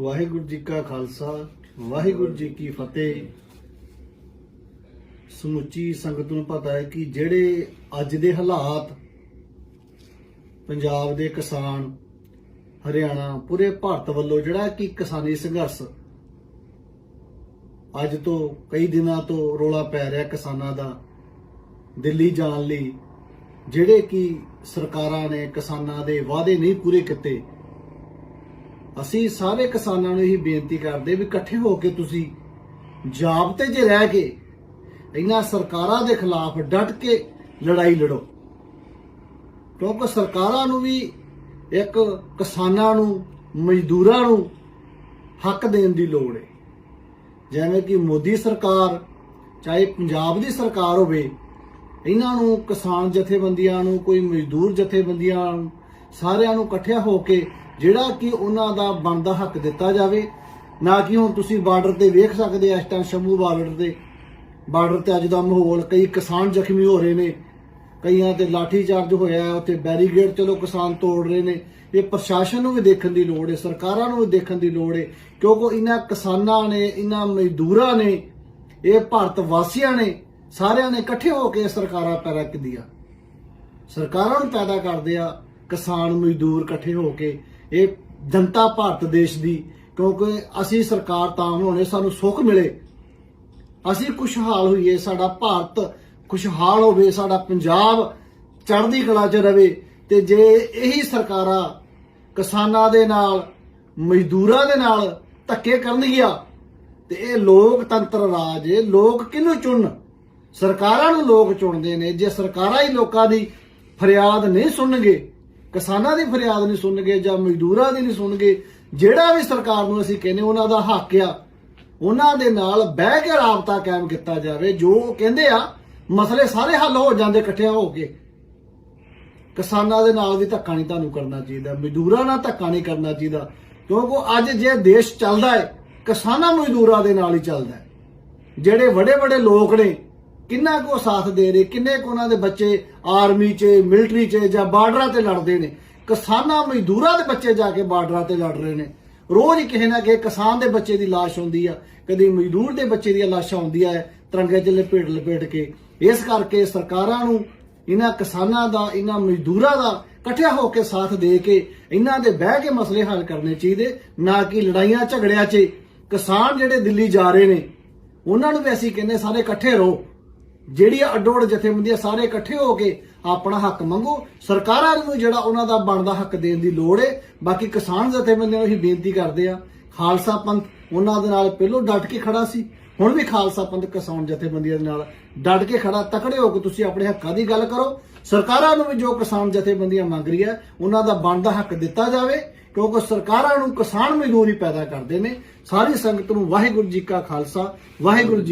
ਵਾਹਿਗੁਰੂ ਜੀ ਕਾ ਖਾਲਸਾ, ਵਾਹਿਗੁਰੂ ਜੀ ਕੀ ਫਤਿਹ। ਸਮੁੱਚੀ ਸੰਗਤ ਨੂੰ ਪਤਾ ਹੈ ਕਿ ਜਿਹੜੇ ਅੱਜ ਦੇ ਹਾਲਾਤ ਪੰਜਾਬ ਦੇ ਕਿਸਾਨ, ਹਰਿਆਣਾ, ਪੂਰੇ ਭਾਰਤ ਵੱਲੋਂ ਜਿਹੜਾ ਕਿ ਕਿਸਾਨੀ ਸੰਘਰਸ਼, ਅੱਜ ਤੋਂ ਕਈ ਦਿਨਾਂ ਤੋਂ ਰੋਲਾ ਪੈ ਰਿਹਾ ਕਿਸਾਨਾਂ ਦਾ, ਦਿੱਲੀ ਜਾਣ ਲਈ, ਜਿਹੜੇ ਕਿ ਸਰਕਾਰਾਂ ਨੇ ਕਿਸਾਨਾਂ ਦੇ ਵਾਅਦੇ ਨਹੀਂ ਪੂਰੇ ਕੀਤੇ ਅਸੀਂ ਸਾਰੇ ਕਿਸਾਨਾਂ ਨੂੰ ਇਹ ਬੇਨਤੀ ਕਰਦੇ ਵੀ ਇਕੱਠੇ ਹੋ ਕੇ ਤੁਸੀਂ ਜਾਬਤੇ 'ਚ ਰਹਿ ਕੇ ਇਹਨਾਂ ਸਰਕਾਰਾਂ ਦੇ ਖਿਲਾਫ ਡਟ ਕੇ ਲੜਾਈ ਲੜੋ। ਕਿਉਂਕਿ ਸਰਕਾਰਾਂ ਨੂੰ ਵੀ ਇੱਕ ਕਿਸਾਨਾਂ ਨੂੰ, ਮਜ਼ਦੂਰਾਂ ਨੂੰ ਹੱਕ ਦੇਣ ਦੀ ਲੋੜ ਹੈ ਜਿਵੇਂ ਕਿ ਮੋਦੀ ਸਰਕਾਰ, ਚਾਹੇ ਪੰਜਾਬ ਦੀ ਸਰਕਾਰ ਹੋਵੇ, ਇਹਨਾਂ ਨੂੰ ਕਿਸਾਨ ਜਥੇਬੰਦੀਆਂ ਨੂੰ, ਕੋਈ ਮਜ਼ਦੂਰ ਜਥੇਬੰਦੀਆਂ ਨੂੰ ਸਾਰਿਆਂ ਨੂੰ ਇਕੱਠਿਆ ਹੋ ਕੇ ਜਿਹੜਾ ਕਿ ਉਹਨਾਂ ਦਾ ਬਣਦਾ ਹੱਕ ਦਿੱਤਾ ਜਾਵੇ, ਨਾ ਕਿ ਹੁਣ ਤੁਸੀਂ ਬਾਰਡਰ ਤੇ ਵੇਖ ਸਕਦੇ ਆ, ਇਸ ਟਾਈਮ ਸ਼ੰਭੂ ਬਾਰਡਰ ਤੇ। ਬਾਰਡਰ ਤੇ ਅੱਜ ਦਾ ਮਾਹੌਲ, ਕਈ ਕਿਸਾਨ ਜ਼ਖਮੀ ਹੋ ਰਹੇ ਨੇ, ਕਈਆਂ ਤੇ ਲਾਠੀ ਚਾਰਜ ਹੋਇਆ, ਉੱਥੇ ਬੈਰੀਗੇਡ ਚਲੋ ਕਿਸਾਨ ਤੋੜ ਰਹੇ ਨੇ। ਇਹ ਪ੍ਰਸ਼ਾਸਨ ਨੂੰ ਵੀ ਦੇਖਣ ਦੀ ਲੋੜ ਹੈ, ਸਰਕਾਰਾਂ ਨੂੰ ਵੀ ਦੇਖਣ ਦੀ ਲੋੜ ਹੈ, ਕਿਉਂਕਿ ਇਹਨਾਂ ਕਿਸਾਨਾਂ ਨੇ, ਇਹਨਾਂ ਮਜ਼ਦੂਰਾਂ ਨੇ, ਇਹ ਭਾਰਤ ਵਾਸੀਆਂ ਨੇ, ਸਾਰਿਆਂ ਨੇ ਇਕੱਠੇ ਹੋ ਕੇ ਸਰਕਾਰਾਂ ਪੈਦਾ ਕੀਤੀਆਂ। ਸਰਕਾਰਾਂ ਨੂੰ ਪੈਦਾ ਕਰਦੇ ਆ ਕਿਸਾਨ ਮਜ਼ਦੂਰ ਇਕੱਠੇ ਹੋ ਕੇ ਇਹ ਜਨਤਾ ਭਾਰਤ ਦੇਸ਼ ਦੀ, ਕਿਉਂਕਿ ਅਸੀਂ ਸਰਕਾਰ ਤਾਂ ਹੋਣੇ, ਸਾਨੂੰ ਸੁੱਖ ਮਿਲੇ। ਅਸੀਂ ਖੁਸ਼ਹਾਲ ਹੋਈਏ, ਸਾਡਾ ਭਾਰਤ ਖੁਸ਼ਹਾਲ ਹੋਵੇ, ਸਾਡਾ ਪੰਜਾਬ ਚੜ੍ਹਦੀ ਕਲਾ 'ਚ ਰਵੇ, ਤੇ ਜੇ ਇਹੀ ਸਰਕਾਰਾਂ ਕਿਸਾਨਾਂ ਦੇ ਨਾਲ, ਮਜ਼ਦੂਰਾਂ ਦੇ ਨਾਲ ਧੱਕੇ ਕਰਨਗੀਆਂ, ਤੇ ਇਹ ਲੋਕਤੰਤਰ ਰਾਜ ਹੈ ਲੋਕ ਕਿਹਨੂੰ ਚੁਣਨ? ਸਰਕਾਰਾਂ ਨੂੰ ਲੋਕ ਚੁਣਦੇ ਨੇ, ਜੇ ਸਰਕਾਰਾਂ ਹੀ ਲੋਕਾਂ ਦੀ ਫਰਿਆਦ ਨਹੀਂ ਸੁਣਨਗੇ ਕਿਸਾਨਾਂ ਦੀ ਫਰਿਆਦ ਨਹੀਂ ਸੁਣਨਗੇ ਜਾਂ ਮਜ਼ਦੂਰਾਂ ਦੀ ਨਹੀਂ ਸੁਣਨਗੇ, ਜਿਹੜਾ ਵੀ ਸਰਕਾਰ ਨੂੰ ਅਸੀਂ ਕਹਿੰਦੇ ਉਹਨਾਂ ਦਾ ਹੱਕ ਆ, ਉਹਨਾਂ ਦੇ ਨਾਲ ਬਹਿ ਕੇ ਰਾਬਤਾ ਕਾਇਮ ਕੀਤਾ ਜਾਵੇ, ਜੋ ਕਹਿੰਦੇ ਆ, ਮਸਲੇ ਸਾਰੇ ਹੱਲ ਹੋ ਜਾਂਦੇ ਇਕੱਠਿਆਂ ਹੋ ਕੇ। ਕਿਸਾਨਾਂ ਦੇ ਨਾਲ ਵੀ ਧੱਕਾ ਨਹੀਂ ਤੁਹਾਨੂੰ ਕਰਨਾ ਚਾਹੀਦਾ, ਮਜ਼ਦੂਰਾਂ ਨਾਲ ਧੱਕਾ ਨਹੀਂ ਕਰਨਾ ਚਾਹੀਦਾ, ਕਿਉਂਕਿ ਅੱਜ ਜੇ ਦੇਸ਼ ਚੱਲਦਾ ਹੈ, ਕਿਸਾਨਾਂ ਮਜ਼ਦੂਰਾਂ ਦੇ ਨਾਲ ਹੀ ਚੱਲਦਾ ਹੈ। ਜਿਹੜੇ ਵੱਡੇ ਵੱਡੇ ਲੋਕ ਨੇ ਕਿੰਨਾ ਕੋ ਸਾਥ ਦੇ ਰਹੇ, ਕਿੰਨੇ ਕੋ ਉਹਨਾਂ ਦੇ ਬੱਚੇ ਆਰਮੀ 'ਚ, ਮਿਲਟਰੀ 'ਚ ਜਾਂ ਬਾਰਡਰਾਂ ਤੇ ਲੜਦੇ ਨੇ? ਕਿਸਾਨਾਂ, ਮਜ਼ਦੂਰਾਂ ਦੇ ਬੱਚੇ ਜਾ ਕੇ ਬਾਰਡਰਾਂ ਤੇ ਲੜ ਰਹੇ ਨੇ। ਰੋਜ਼ ਹੀ ਕਿਸੇ ਨਾ ਕਿਸੇ ਕਿਸਾਨ ਦੇ ਬੱਚੇ ਦੀ ਲਾਸ਼ ਹੁੰਦੀ ਆ, ਕਦੀ ਮਜ਼ਦੂਰ ਦੇ ਬੱਚੇ ਦੀਆਂ ਲਾਸ਼ਾਂ ਹੁੰਦੀਆਂ ਹੈ ਤਿਰੰਗੇ 'ਚ ਲਪੇਟ ਲਪੇਟ ਕੇ। ਇਸ ਕਰਕੇ ਸਰਕਾਰਾਂ ਨੂੰ ਇਹਨਾਂ ਕਿਸਾਨਾਂ ਦਾ, ਇਹਨਾਂ ਮਜ਼ਦੂਰਾਂ ਦਾ ਇਕੱਠਿਆ ਹੋ ਕੇ ਸਾਥ ਦੇ ਕੇ ਇਹਨਾਂ ਦੇ ਬਹਿ ਕੇ ਮਸਲੇ ਹੱਲ ਕਰਨੇ ਚਾਹੀਦੇ, ਨਾ ਕਿ ਲੜਾਈਆਂ ਝਗੜਿਆਂ 'ਚ। ਕਿਸਾਨ ਜਿਹੜੇ ਦਿੱਲੀ ਜਾ ਰਹੇ ਨੇ, ਉਹਨਾਂ ਨੂੰ ਵੀ ਅਸੀਂ ਕਹਿੰਦੇ ਸਾਰੇ ਇਕੱਠੇ ਰਹੋ। ਜਿਹੜੀਆਂ ਅੱਡ ਜਥੇਬੰਦੀਆਂ ਸਾਰੇ ਇਕੱਠੇ ਹੋ ਕੇ ਆਪਣਾ ਹੱਕ ਮੰਗੋ, ਸਰਕਾਰਾਂ ਨੂੰ ਜਿਹੜਾ ਉਹਨਾਂ ਦਾ ਬਣਦਾ ਹੱਕ ਦੇਣ ਦੀ ਲੋੜ ਹੈ ਬਾਕੀ ਕਿਸਾਨ ਜਥੇਬੰਦੀਆਂ ਨੂੰ ਅਸੀਂ ਬੇਨਤੀ ਕਰਦੇ ਆ, ਖਾਲਸਾ ਪੰਥ ਉਹਨਾਂ ਦੇ ਨਾਲ ਪਹਿਲੋਂ ਡਟ ਕੇ ਖੜਾ ਸੀ, ਹੁਣ ਵੀ ਖਾਲਸਾ ਪੰਥ ਕਿਸਾਨ ਜਥੇਬੰਦੀਆਂ ਦੇ ਨਾਲ ਡਟ ਕੇ ਖੜਾ, ਤਕੜੇ ਹੋ ਕੇ ਤੁਸੀਂ ਆਪਣੇ ਹੱਕਾਂ ਦੀ ਗੱਲ ਕਰੋ। ਸਰਕਾਰਾਂ ਨੂੰ ਵੀ ਜੋ ਕਿਸਾਨ ਜਥੇਬੰਦੀਆਂ ਮੰਗ ਰਹੀ ਹੈ, ਉਹਨਾਂ ਦਾ ਬਣਦਾ ਹੱਕ ਦਿੱਤਾ ਜਾਵੇ, ਕਿਉਂਕਿ ਸਰਕਾਰਾਂ ਨੂੰ ਕਿਸਾਨ ਮਜ਼ਦੂਰ ਪੈਦਾ ਕਰਦੇ ਨੇ। ਸਾਰੀ ਸੰਗਤ ਨੂੰ ਵਾਹਿਗੁਰੂ ਜੀ ਕਾ ਖਾਲਸਾ, ਵਾਹਿਗੁਰੂ ਜੀ